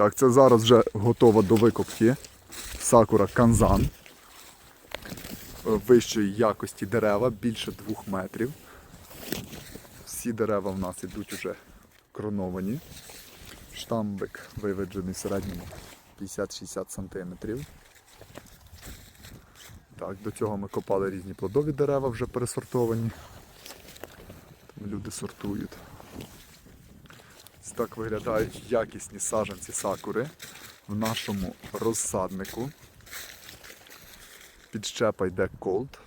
Так, це зараз вже готова до викопки сакура канзан. Е, Вищої якості дерева, більше двох метрів. Всі дерева в нас йдуть уже кроновані. Штамбик виведжений в середньому 50-60 см. Так, до цього ми копали різні плодові дерева вже пересортовані. Люди сортують. Ось так виглядають якісні саджанці сакури в нашому розсаднику. Підщепа йде колд.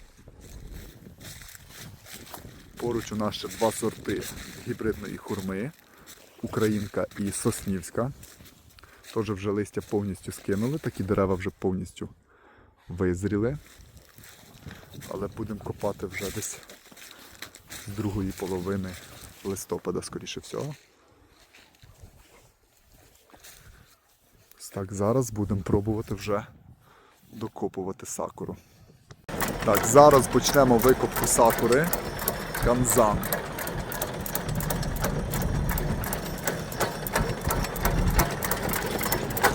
Поруч у нас ще два сорти гібридної хурми. Українка і Соснівська. Теж вже листя повністю скинули, такі дерева вже повністю визріли. Але будемо копати вже десь з другої половини листопада, скоріше всього. Так, зараз будемо пробувати вже докопувати сакуру. Так, зараз почнемо викопку сакури. Канзан.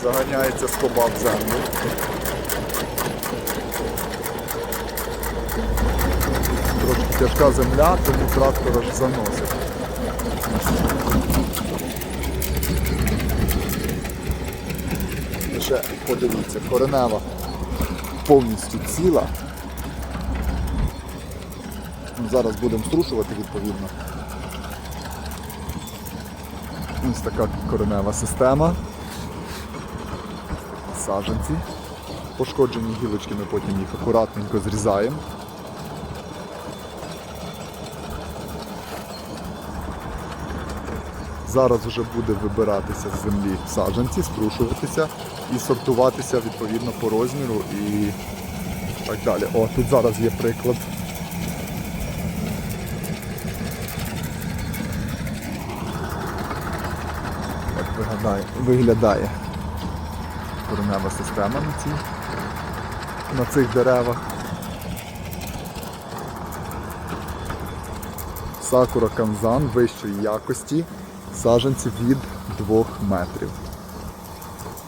Заганяється скоба в землю. Трошки тяжка земля, тому трактор аж заносить. Ще подивіться, коренева повністю ціла. Ну, Зараз будемо струшувати відповідно. Ось така коренева система. Саженці. Пошкоджені гілочки ми потім їх акуратненько зрізаємо. Зараз вже буде вибиратися з землі саджанці, струшуватися і сортуватися відповідно по розміру і так далі. О, тут зараз є приклад. Так виглядає, виглядає коренева система на, цій, на цих деревах. Сакура канзан вищої якості, саджанці від 2 метрів.